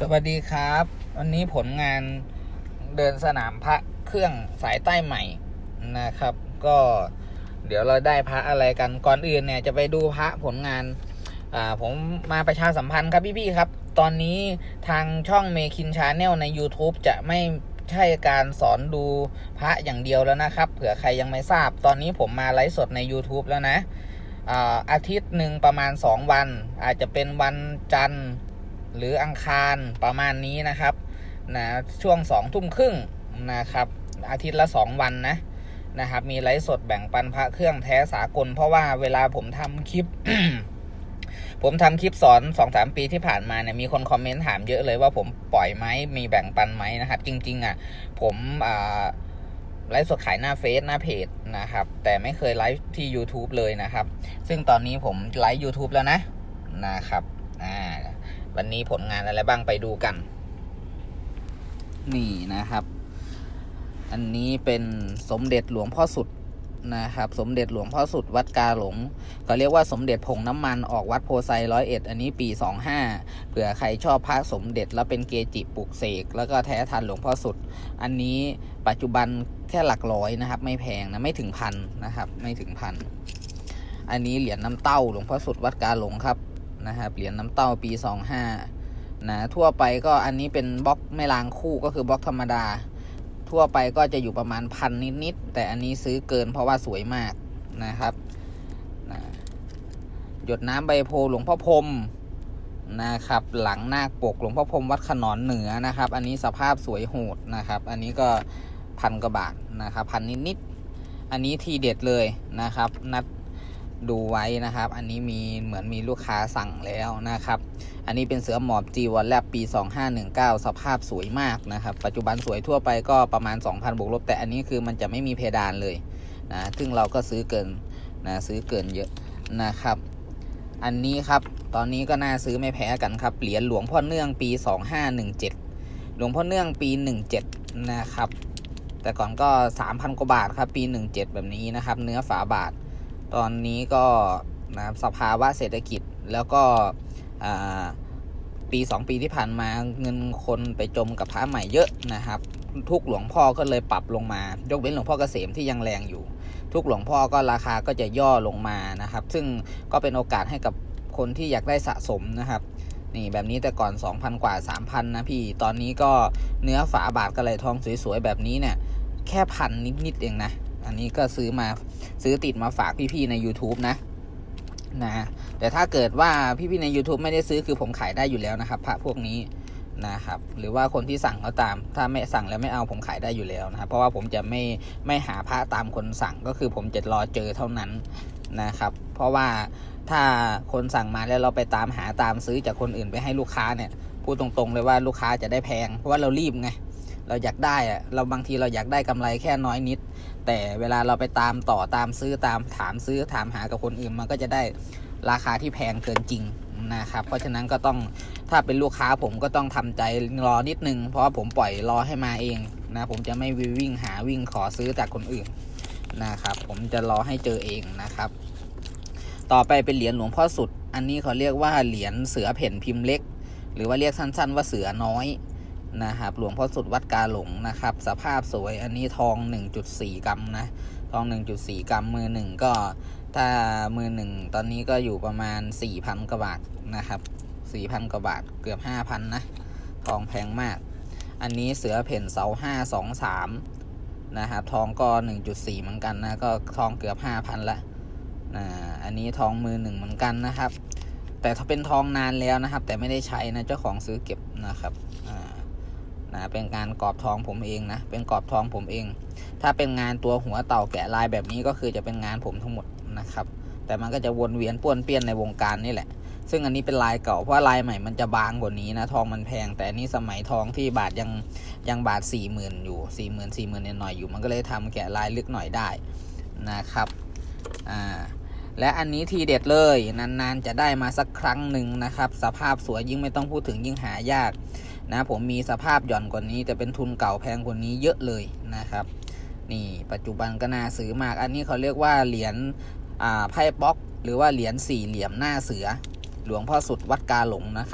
สวัสดีครับ วันนี้ผลงานเดินสนามพระเครื่องสายใต้ใหม่นะครับ ก็เดี๋ยวเราได้พระอะไรกันก่อนอื่นเนี่ยจะไปดูพระผลงานอ่าผมมาประชาสัมพันธ์ครับพี่ๆครับ ตอนนี้ทางช่องเมคินชาแนลใน YouTube จะไม่ใช่การสอนดูพระอย่างเดียวแล้วนะครับ เผื่อใครยังไม่ทราบ ตอนนี้ผมมาไลฟ์สดใน YouTube แล้วนะอาอาทิตย์หนึ่งประมาณ 2 วัน อาจจะเป็นวันจันทร์ หรืออังคารประมาณนี้นะครับนะช่วงสองทุ่มครึ่งนะครับ อาทิตย์ละสองวันนะนะครับ มีไลฟ์สดแบ่งปันพระเครื่องแท้สากล เพราะว่าเวลาผมทำคลิป ผมทำคลิปสอนสองสามปีที่ผ่านมาเนี่ยมีคนคอมเมนต์ถามเยอะเลยว่าผมปล่อยไหมมีแบ่งปันไหมนะครับ จริง ๆ อะ ผมอ่าไลฟ์สดขายหน้าเฟซหน้าเพจนะครับ แต่ไม่เคยไลฟ์ที่ YouTube เลยนะครับ ซึ่งตอนนี้ผมไลฟ์ YouTube แล้วนะนะครับ วันนี้ผลงานอะไรบ้างไปดูกัน นี่นะครับ อันนี้เป็นสมเด็จหลวงพ่อสุดนะครับ สมเด็จหลวงพ่อสุดวัดกาหลงเขาเรียกว่าสมเด็จผงน้ำมันออกวัดโพไซร้อยเอ็ดอันนี้ปี25เผื่อใครชอบพระสมเด็จแล้วเป็นเกจิปลุกเสกแล้วก็แท้ทันหลวงพ่อสุด อันนี้ปัจจุบันแค่หลักร้อยนะครับ ไม่แพงนะไม่ถึงพันนะครับ ไม่ถึงพันอันนี้เหรียญน้ำเต้าหลวงพ่อสุดวัดกาหลงครับ นะครับเหรียญน้ำเต้าปี 25นะทั่วไปก็อันนี้เป็นบล็อกไม่ลางคู่ก็คือบล็อกธรรมดา ทั่วไปก็จะอยู่ประมาณพันนิดๆแต่อันนี้ซื้อเกินเพราะว่าสวยมากนะครับนะหยดน้ำใบโพหลวงพ่อพรมนะครับ หลังนาคปกหลวงพ่อพรมวัดขนอนเหนือนะครับ อันนี้สภาพสวยโหดนะครับ อันนี้ก็พันกว่าบาทนะครับพันนิดๆอันนี้ทีเด็ดเลยนะครับ นัด ดูไว้นะครับ อันนี้มีเหมือนมีลูกค้าสั่งแล้วนะครับ อันนี้เป็นเสือหมอบจีวอลแลบปี 2519 สภาพสวยมากนะครับ ปัจจุบันสวยทั่วไปก็ประมาณ 2,000บวกลบ แต่อันนี้คือมันจะไม่มีเพดานเลยนะ ซึ่งเราก็ซื้อเกินนะซื้อเกินเยอะนะครับ อันนี้ครับ ตอนนี้ก็น่าซื้อไม่แพ้กันครับ เหรียญหลวงพ่อเนื่องปี 2517 หลวงพ่อเนื่องปี 17 นะครับแต่ก่อนก็ 3,000 กว่าบาทครับ ปี 17 แบบนี้นะครับ เนื้อฝาบาท ตอนนี้ก็นะครับสภาวะเศรษฐกิจแล้วก็ปี 2 ปีที่ผ่านมาเงินคนไปจมกับพระใหม่เยอะนะครับ ทุกหลวงพ่อก็เลยปรับลงมา ยกเว้นหลวงพ่อเกษมที่ยังแรงอยู่ ทุกหลวงพ่อก็ราคาก็จะย่อลงมานะครับ ซึ่งก็เป็นโอกาสให้กับคนที่อยากได้สะสมนะครับนี่แบบนี้แต่ก่อน 2,000 กว่า 3,000 นะพี่ ตอนนี้ก็เนื้อฝาบาทกระไหลทองสวยๆ แบบนี้เนี่ย แค่พันนิดๆเองนะ อันนี้ก็ซื้อมาซื้อติดมาฝากพี่ๆใน YouTube นะนะแต่ถ้าเกิดว่าพี่ๆใน YouTube ไม่ได้ซื้อคือผมขายได้อยู่แล้วนะครับ พระพวกนี้นะครับหรือว่าคนที่สั่งก็ตาม ถ้าไม่สั่งแล้วไม่เอาผมขายได้อยู่แล้วนะครับ เพราะว่าผมจะไม่ไม่หาพระตามคนสั่งก็คือผมจะรอเจอเท่านั้นนะครับ เพราะว่าถ้าคนสั่งมาแล้วเราไปตามหาตามซื้อจากคนอื่นไปให้ลูกค้าเนี่ยพูดตรงๆเลยว่าลูกค้าจะได้แพง เพราะว่าเรารีบไงเราอยากได้อะเราบางทีเราอยากได้กำไรแค่น้อยนิด แต่เวลาเราไปตามต่อตามซื้อตามถามซื้อถามหากับคนอื่น มันก็จะได้ราคาที่แพงเกินจริงนะครับ เพราะฉะนั้นก็ต้องถ้าเป็นลูกค้าผมก็ต้องทำใจรอนิดนึง เพราะผมปล่อยรอให้มาเองนะผมจะไม่วิ่งหาวิ่งขอซื้อจากคนอื่นนะครับ ผมจะรอให้เจอเองนะครับ ต่อไปเป็นเหรียญหลวงพ่อสุด อันนี้เขาเรียกว่าเหรียญเสือเพ่นพิมพ์เล็ก หรือว่าเรียกสั้น ๆ ว่าเสือน้อย นะครับหลวงพ่อสุดวัดกาหลงนะครับ สภาพสวยอันนี้ทอง 1.4 กรัมนะ ทอง 1.4 กรัมมือหนึ่งก็ถ้ามือหนึ่งตอนนี้ก็อยู่ประมาณ 4,000กว่าบาทนะครับ 4,000กว่าบาทเกือบ 5,000 นะ ทองแพงมาก อันนี้เสือเพ่นเสา 523 นะครับทองก็ 1.4 เหมือนกันนะ ก็ทองเกือบ 5,000ละนะอันนี้ทองมือหนึ่งเหมือนกันนะครับ แต่ถ้าเป็นทองนานแล้วนะครับ แต่ไม่ได้ใช้นะเจ้าของซื้อเก็บนะครับอ่า นะเป็นการกรอบทองผมเองนะเป็นกรอบทองผมเอง ถ้าเป็นงานตัวหัวเต่าแกะลายแบบนี้ก็คือจะเป็นงานผมทั้งหมดนะครับ แต่มันก็จะวนเวียนป้วนเปี้ยนในวงการนี่แหละ ซึ่งอันนี้เป็นลายเก่าเพราะลายใหม่มันจะบางกว่านี้นะทองมันแพง แต่อันนี่สมัยทองที่บาทยังยังบาทสี่หมื่นอยู่สี่หมื่นสี่หมื่นหน่อยอยู่ มันก็เลยทำแกะลายลึกหน่อยได้นะครับอ่าและอันนี้ทีเด็ดเลยนานๆจะได้มาสักครั้งหนึ่งนะครับ สภาพสวยยิ่งไม่ต้องพูดถึงยิ่งหายาก นะผมมีสภาพหย่อนกว่านี้ แต่เป็นทุนเก่าแพงกว่านี้เยอะเลยนะครับ นี่ปัจจุบันก็น่าซื้อมาก อันนี้เขาเรียกว่าเหรียญอ่าไพ่บล็อก หรือว่าเหรียญสี่เหลี่ยมหน้าเสือ หลวงพ่อสุดวัดกาหลงนะครับ